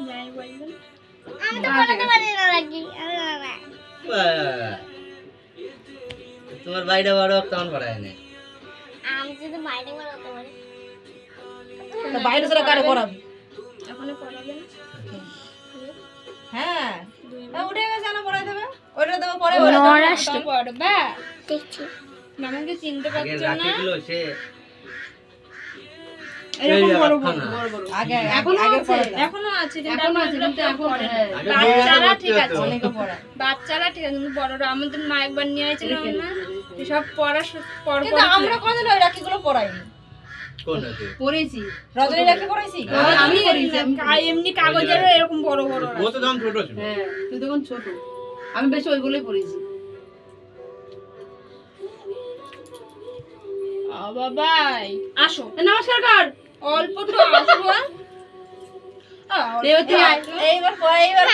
যাই বলবেন বাহ। তোমার বাইরে বড় তখন ভরায় না তা বাইরে বড় তোমার বাইরে সেটা কারে করাবি এখনও পড়াবেন হ্যাঁ তা উঠে গেছে না পড়াই দেবে। ওইটা দেবো পরে পড়বা আমাকে চিনতে পারছ না? এরকম বড় বড় বড় আগে এখনও আছে? এখনও আছে এখনও আছে কিন্তু এখন পড়ে না। হ্যাঁ। আগে বাচ্চারা ঠিক আছে। হতো। অনেকে বাচ্চারা ঠিক আছে কিন্তু বড়রা আমাদের মা একবার নিয়ে আইছিল না সব পড়া শু- কিন্তু আমরা কোনদিন ওই রাখিগুলো পড়াইনি। রাখি? পড়েছি। রজনী রাখি পড়াইছি হ্যাঁ, আমি আমি করেছি, আমি কা- এমনি কাগজের এরকম বড় বড় ও তো তখন ছোট ছিল। হ্যাঁ তুই তখন ছোট। আমি বেশি ওইগুলোই পড়েছি। বাবাই। আসো। নমস্কার কর। অল্প তো আসো আ, এবার তুই আয়। এইবার এইবার